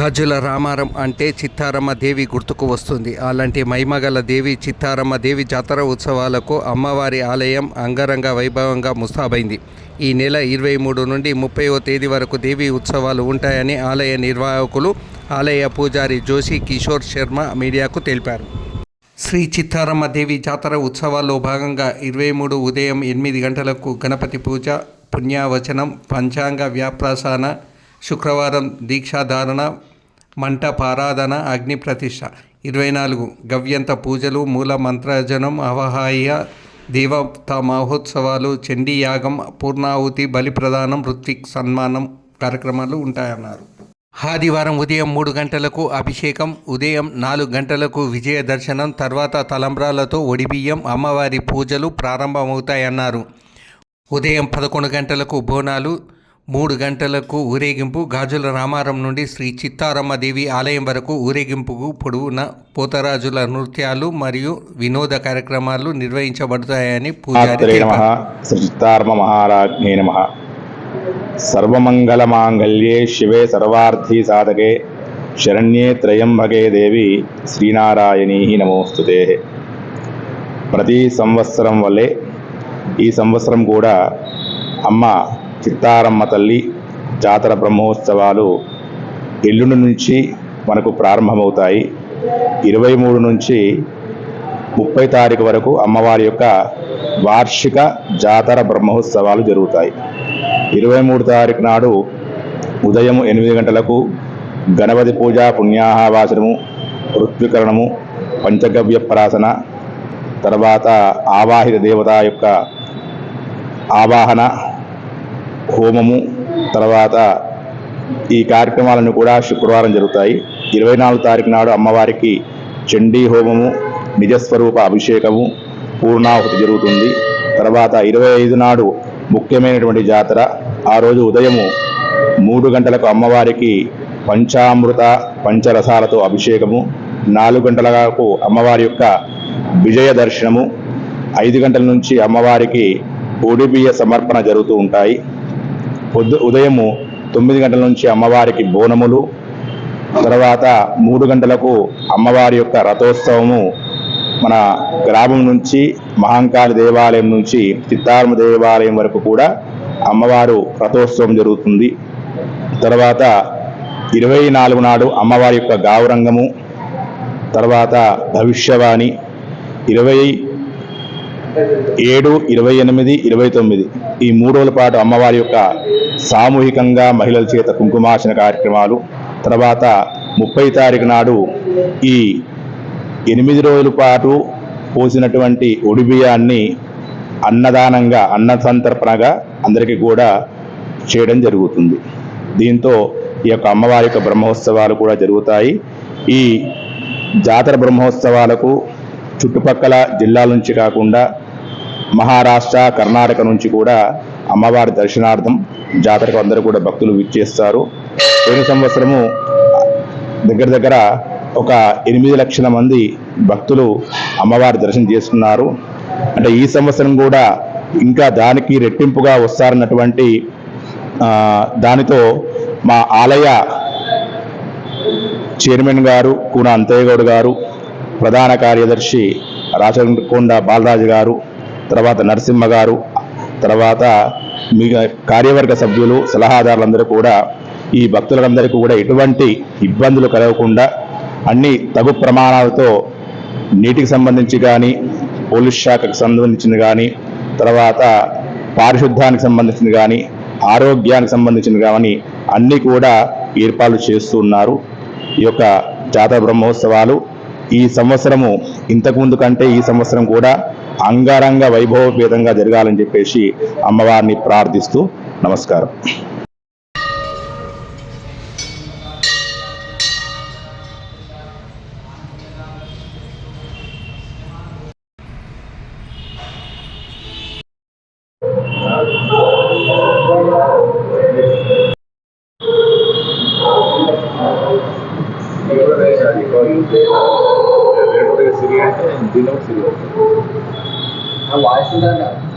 గాజుల రామారం అంటే చిత్తారమ్మ దేవి గుర్తుకు వస్తుంది. అలాంటి మైమగల దేవి చిత్తారమ్మ దేవి జాతర ఉత్సవాలకు అమ్మవారి ఆలయం అంగరంగ వైభవంగా ముస్తాబైంది ఈ నెల ఇరవై మూడు నుండి ముప్పైవ తేదీ వరకు దేవి ఉత్సవాలు ఉంటాయని ఆలయ నిర్వాహకులు ఆలయ పూజారి జోషి కిషోర్ శర్మ మీడియాకు తెలిపారు. శ్రీ చిత్తారమ్మ దేవి జాతర ఉత్సవాల్లో భాగంగా ఇరవై మూడు ఉదయం ఎనిమిది గంటలకు గణపతి పూజ పుణ్యావచనం పంచాంగ వ్యాప్రాసన శుక్రవారం దీక్షాధారణ మంటపారాధన అగ్ని ప్రతిష్ట ఇరవై నాలుగు గవ్యంత పూజలు మూల మంత్రజనం అవహాయ దేవత మహోత్సవాలు చండీ యాగం పూర్ణాహుతి బలి ప్రదానం ఋత్విక్ సన్మానం కార్యక్రమాలు ఉంటాయన్నారు. ఆదివారం ఉదయం మూడు గంటలకు అభిషేకం ఉదయం నాలుగు గంటలకు విజయ దర్శనం తర్వాత తలంబ్రాలతో ఒడిబియ్యం అమ్మవారి పూజలు ప్రారంభమవుతాయన్నారు. ఉదయం పదకొండు గంటలకు బోనాలు మూడు గంటలకు ఊరేగింపు. గాజుల రామారం నుండి శ్రీ చిత్తారమ్మ దేవి ఆలయం వరకు ఊరేగింపుకు పొడవున పోతరాజుల నృత్యాలు మరియు వినోద కార్యక్రమాలు నిర్వహించబడతాయని పూజారి శ్రీచిత్తార్మ మహారాజ్ఞే నమ. సర్వమంగళమాంగళ్యే శివే సర్వార్థీ సాధకే. శరణ్యే త్రయంబకే దేవి శ్రీనారాయణీ నమోస్తుతే ప్రతి సంవత్సరం వల్లే ఈ సంవత్సరం కూడా అమ్మ చిత్తారమ్మ తల్లి జాతర బ్రహ్మోత్సవాలు ఎల్లుండి నుంచి మనకు ప్రారంభమవుతాయి. ఇరవై మూడు నుంచి ముప్పై తారీఖు వరకు అమ్మవారి యొక్క వార్షిక జాతర బ్రహ్మోత్సవాలు జరుగుతాయి. ఇరవై మూడు తారీఖు నాడు ఉదయం ఎనిమిది గంటలకు గణపతి పూజ పుణ్యాహవాచనము ఋత్వీకరణము పంచగవ్య ప్రాసన తర్వాత ఆవాహిత దేవత యొక్క ఆవాహన హోమము తర్వాత ఈ కార్యక్రమాలను కూడా శుక్రవారం జరుగుతాయి. ఇరవై నాలుగు తారీఖు నాడు అమ్మవారికి చండీ హోమము నిజస్వరూప అభిషేకము పూర్ణాహుతి జరుగుతుంది. తర్వాత ఇరవై ఐదు నాడు ముఖ్యమైనటువంటి జాతర. ఆ రోజు ఉదయము మూడు గంటలకు అమ్మవారికి పంచామృత పంచరసాలతో అభిషేకము. నాలుగు గంటలకు అమ్మవారి యొక్క విజయ దర్శనము. ఐదు గంటల నుంచి అమ్మవారికి ఒడిబియ్య సమర్పణ జరుగుతూ ఉంటాయి. పొద్దు ఉదయము తొమ్మిది గంటల నుంచి అమ్మవారికి బోనములు తర్వాత మూడు గంటలకు అమ్మవారి యొక్క రథోత్సవము మన గ్రామం నుంచి మహంకాళి దేవాలయం నుంచి చిత్తారమ దేవాలయం వరకు కూడా అమ్మవారు రథోత్సవం జరుగుతుంది. తర్వాత ఇరవై నాలుగు నాడు అమ్మవారి యొక్క గావురంగము తర్వాత భవిష్యవాణి ఇరవై ఏడు ఇరవై ఎనిమిది ఇరవై తొమ్మిది. ఈ మూడు రోజుల పాటు అమ్మవారి యొక్క సామూహికంగా మహిళల చేత కుంకుమార్చన కార్యక్రమాలు. తర్వాత ముప్పై తారీఖు నాడు ఈ ఎనిమిది రోజుల పాటు పోసినటువంటి ఒడిబియాన్ని అన్నదానంగా అన్న సంతర్పణగా అందరికీ కూడా చేయడం జరుగుతుంది. దీంతో ఈ యొక్క అమ్మవారి యొక్క బ్రహ్మోత్సవాలు కూడా జరుగుతాయి. ఈ జాతర బ్రహ్మోత్సవాలకు చుట్టుపక్కల జిల్లాల నుంచి కాకుండా మహారాష్ట్ర కర్ణాటక నుంచి కూడా అమ్మవారి దర్శనార్థం జాతరకు అందరూ కూడా భక్తులు విచ్చేస్తారు. పోయిన సంవత్సరము దగ్గర దగ్గర ఒక ఎనిమిది లక్షల మంది భక్తులు అమ్మవారి దర్శనం చేస్తున్నారు అంటే ఈ సంవత్సరం కూడా ఇంకా దానికి రెట్టింపుగా వస్తారన్నటువంటి దానితో మా ఆలయ చైర్మన్ గారు కూన అంతయ్యగౌడ్ గారు ప్రధాన కార్యదర్శి రాచకొండ బాలరాజు గారు తర్వాత నరసింహ గారు తర్వాత మీ కార్యవర్గ సభ్యులు సలహాదారులందరూ కూడా ఈ భక్తులందరికీ కూడా ఎటువంటి ఇబ్బందులు కలగకుండా అన్ని తగు ప్రమాణాలతో నీటికి సంబంధించి కానీ పోలీస్ శాఖకు సంబంధించింది కానీ తర్వాత పారిశుద్ధ్యానికి సంబంధించింది కానీ ఆరోగ్యానికి సంబంధించింది కానీ అన్నీ కూడా ఏర్పాట్లు చేస్తూ ఉన్నారు. ఈ యొక్క జాతర బ్రహ్మోత్సవాలు ఈ సంవత్సరము ఇంతకుముందు కంటే ఈ సంవత్సరం కూడా అంగరంగ వైభవపేతంగా జరగాలని చెప్పేసి అమ్మవారిని ప్రార్థిస్తూ నమస్కారం. and denotes it. Now why should I know?